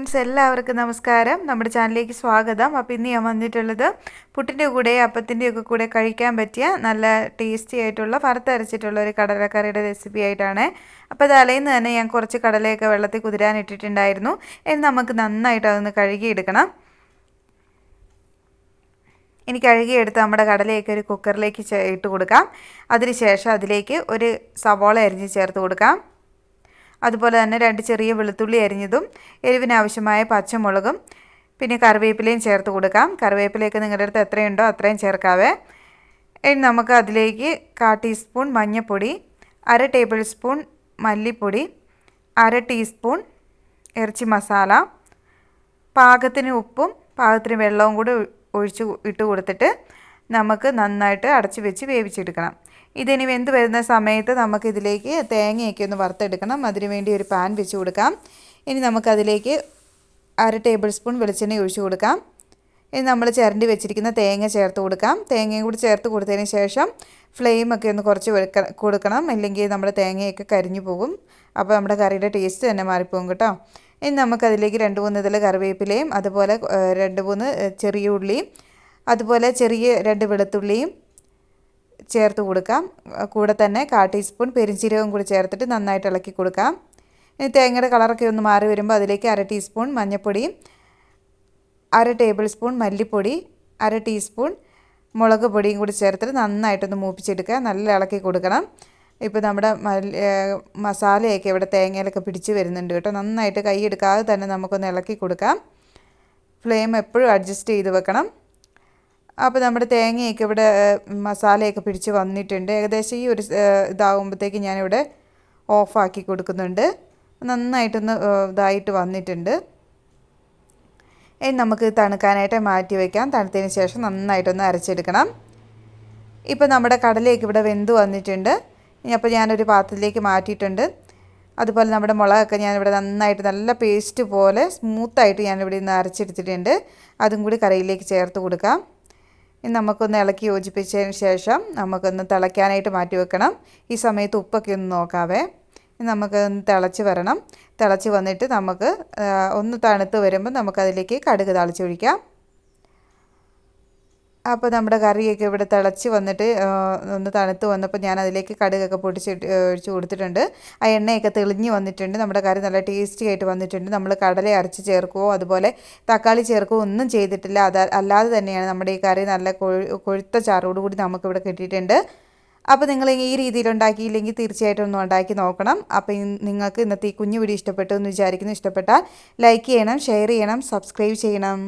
Friends എല്ലാവർക്കും നമസ്കാരം. നമ്മുടെ ചാനലിലേക്ക് സ്വാഗതം. അപ്പോൾ ഇന്ന് ഞാൻ വന്നിട്ടുള്ളത് പുട്ടിന്റെ കൂടെ അപ്പത്തിന്റെ ഒക്കെ കൂടെ കഴിക്കാൻ പറ്റിയ നല്ല ടേസ്റ്റി ആയിട്ടുള്ള വറുത്തരച്ചിട്ടുള്ള ഒരു കടലക്കറിയുടെ റെസിപ്പി ആയിട്ടാണ്. അപ്പോൾ തലേന്ന് തന്നെ ഞാൻ കുറച്ച് കടലയൊക്കെ വെള്ളത്തിൽ കുതിരാൻ ഇട്ടിട്ടുണ്ടായിരുന്നു. ഇനി നമുക്ക് നന്നായിട്ട് അതൊന്ന് കഴുകിയെടുക്കണം. ഇനി കഴുകിയെടുത്ത് നമ്മുടെ കടലയൊക്കെ ഒരു കുക്കറിലേക്ക് ഇട്ട് കൊടുക്കാം. അതിനുശേഷം അതിലേക്ക് ഒരു സവോള അരിഞ്ഞ് ചേർത്ത് കൊടുക്കാം. അതുപോലെ തന്നെ രണ്ട് ചെറിയ വെളുത്തുള്ളി അരിഞ്ഞതും എരിവിനാവശ്യമായ പച്ചമുളകും പിന്നെ കറിവേപ്പിലയും ചേർത്ത് കൊടുക്കാം. കറിവേപ്പിലയൊക്കെ നിങ്ങളുടെ അടുത്ത് എത്രയുണ്ടോ അത്രയും ചേർക്കാവേ. ഇനി നമുക്ക് അതിലേക്ക് കാ ടീസ്പൂൺ മഞ്ഞൾപ്പൊടി അര ടേബിൾ സ്പൂൺ മല്ലിപ്പൊടി അര ടീസ്പൂൺ ഇറച്ചി മസാല പാകത്തിന് ഉപ്പും പാകത്തിന് വെള്ളവും കൂടി ഒഴിച്ച് ഇട്ട് കൊടുത്തിട്ട് നമുക്ക് നന്നായിട്ട് അടച്ച് വെച്ച് വേവിച്ചെടുക്കണം. ഇതിനി വെന്ത് വരുന്ന സമയത്ത് നമുക്കിതിലേക്ക് തേങ്ങയൊക്കെ ഒന്ന് വറുത്തെടുക്കണം. അതിനു വേണ്ടി ഒരു പാൻ വെച്ച് കൊടുക്കാം. ഇനി നമുക്കതിലേക്ക് അര ടേബിൾ സ്പൂൺ വെളിച്ചെണ്ണ ഒഴിച്ച് കൊടുക്കാം. ഇനി നമ്മൾ ചിരണ്ടി വെച്ചിരിക്കുന്ന തേങ്ങ ചേർത്ത് കൊടുക്കാം. തേങ്ങയും കൂടി ചേർത്ത് കൊടുത്തതിന് ശേഷം ഫ്ലെയിമൊക്കെ ഒന്ന് കുറച്ച് കൊടുക്കണം. ഇല്ലെങ്കിൽ നമ്മുടെ തേങ്ങയൊക്കെ കരിഞ്ഞു പോകും. അപ്പോൾ നമ്മുടെ കറിയുടെ ടേസ്റ്റ് തന്നെ മാറിപ്പോകും കേട്ടോ. ഇനി നമുക്കതിലേക്ക് രണ്ട് മൂന്ന് ഇതിൽ കറിവേപ്പിലയും അതുപോലെ രണ്ട് മൂന്ന് ചെറിയ ഉള്ളിയും അതുപോലെ ചെറിയ രണ്ട് വെളുത്തുള്ളിയും ചേർത്ത് കൊടുക്കാം. കൂടെ തന്നെ കാ ടീസ്പൂൺ പെരിഞ്ചീരകം കൂടി ചേർത്തിട്ട് നന്നായിട്ട് ഇളക്കി കൊടുക്കാം. ഇനി തേങ്ങയുടെ കളറൊക്കെ ഒന്ന് മാറി വരുമ്പോൾ അതിലേക്ക് അര ടീസ്പൂൺ മഞ്ഞൾപ്പൊടിയും അര ടേബിൾ സ്പൂൺ മല്ലിപ്പൊടി അര ടീസ്പൂൺ മുളക് പൊടിയും കൂടി ചേർത്തിട്ട് നന്നായിട്ടൊന്ന് മൂപ്പിച്ചെടുക്കുക. നല്ല ഇളക്കി കൊടുക്കണം. ഇപ്പോൾ നമ്മുടെ മസാലയൊക്കെ ഇവിടെ തേങ്ങയിലൊക്കെ പിടിച്ച് വരുന്നുണ്ട് കേട്ടോ. നന്നായിട്ട് കൈ എടുക്കാതെ തന്നെ നമുക്കൊന്ന് ഇളക്കി കൊടുക്കാം. ഫ്ലെയിം എപ്പോഴും അഡ്ജസ്റ്റ് ചെയ്ത് വെക്കണം. അപ്പോൾ നമ്മുടെ തേങ്ങയൊക്കെ ഇവിടെ മസാലയൊക്കെ പിടിച്ച് വന്നിട്ടുണ്ട്. ഏകദേശം ഈ ഒരു ഇതാകുമ്പോഴത്തേക്ക് ഞാനിവിടെ ഓഫാക്കി കൊടുക്കുന്നുണ്ട്. നന്നായിട്ടൊന്ന് ഇതായിട്ട് വന്നിട്ടുണ്ട്. ഇനി നമുക്ക് തണുക്കാനായിട്ട് മാറ്റി വയ്ക്കാം തണുത്തതിന് ശേഷം നന്നായിട്ടൊന്ന് അരച്ചെടുക്കണം. ഇപ്പോൾ നമ്മുടെ കടലയൊക്കെ ഇവിടെ വെന്ത് വന്നിട്ടുണ്ട്. അപ്പോൾ ഞാനൊരു പാത്രത്തിലേക്ക് മാറ്റിയിട്ടുണ്ട്. അതുപോലെ നമ്മുടെ മുളകൊക്കെ ഞാനിവിടെ നന്നായിട്ട് നല്ല പേസ്റ്റ് പോലെ സ്മൂത്തായിട്ട് ഞാനിവിടെ നിന്ന് അരച്ചെടുത്തിട്ടുണ്ട്. അതും കൂടി കറിയിലേക്ക് ചേർത്ത് കൊടുക്കാം. ഇനി നമുക്കൊന്ന് ഇളക്കി യോജിപ്പിച്ചതിന് ശേഷം നമുക്കൊന്ന് തിളയ്ക്കാനായിട്ട് മാറ്റി വെക്കണം. ഈ സമയത്ത് ഉപ്പൊക്കെ ഒന്ന് നോക്കാവേ. നമുക്ക് തിളച്ച് വരണം. തിളച്ച് വന്നിട്ട് നമുക്ക് ഒന്ന് തണുത്ത് വരുമ്പോൾ നമുക്കതിലേക്ക് കടുക് തളിച്ചൊഴിക്കാം അപ്പോൾ നമ്മുടെ കറിയൊക്കെ ഇവിടെ തിളച്ച് വന്നിട്ട് ഒന്ന് തണുത്ത് വന്നപ്പോൾ ഞാൻ അതിലേക്ക് കടുകൊക്കെ പൊടിച്ചിട്ട് ഒഴിച്ച് കൊടുത്തിട്ടുണ്ട്. ആ എണ്ണയൊക്കെ തെളിഞ്ഞ് വന്നിട്ടുണ്ട്. നമ്മുടെ കറി നല്ല ടേസ്റ്റി ആയിട്ട് വന്നിട്ടുണ്ട്. നമ്മൾ കടല അരച്ച് ചേർക്കുകയോ അതുപോലെ തക്കാളി ചേർക്കുകയോ ഒന്നും ചെയ്തിട്ടില്ല. അത് അല്ലാതെ തന്നെയാണ് നമ്മുടെ ഈ കറി നല്ല കൊഴുത്ത ചാറോടുകൂടി നമുക്കിവിടെ കിട്ടിയിട്ടുണ്ട്. അപ്പോൾ നിങ്ങൾ ഈ രീതിയിൽ ഉണ്ടാക്കിയില്ലെങ്കിൽ തീർച്ചയായിട്ടും ഒന്ന് ഉണ്ടാക്കി നോക്കണം. അപ്പോൾ നിങ്ങൾക്ക് ഇന്നത്തെ ഈ കുഞ്ഞു വീഡിയോ ഇഷ്ടപ്പെട്ടു എന്ന് വിചാരിക്കുന്നു. ഇഷ്ടപ്പെട്ടാൽ ലൈക്ക് ചെയ്യണം ഷെയർ ചെയ്യണം സബ്സ്ക്രൈബ് ചെയ്യണം.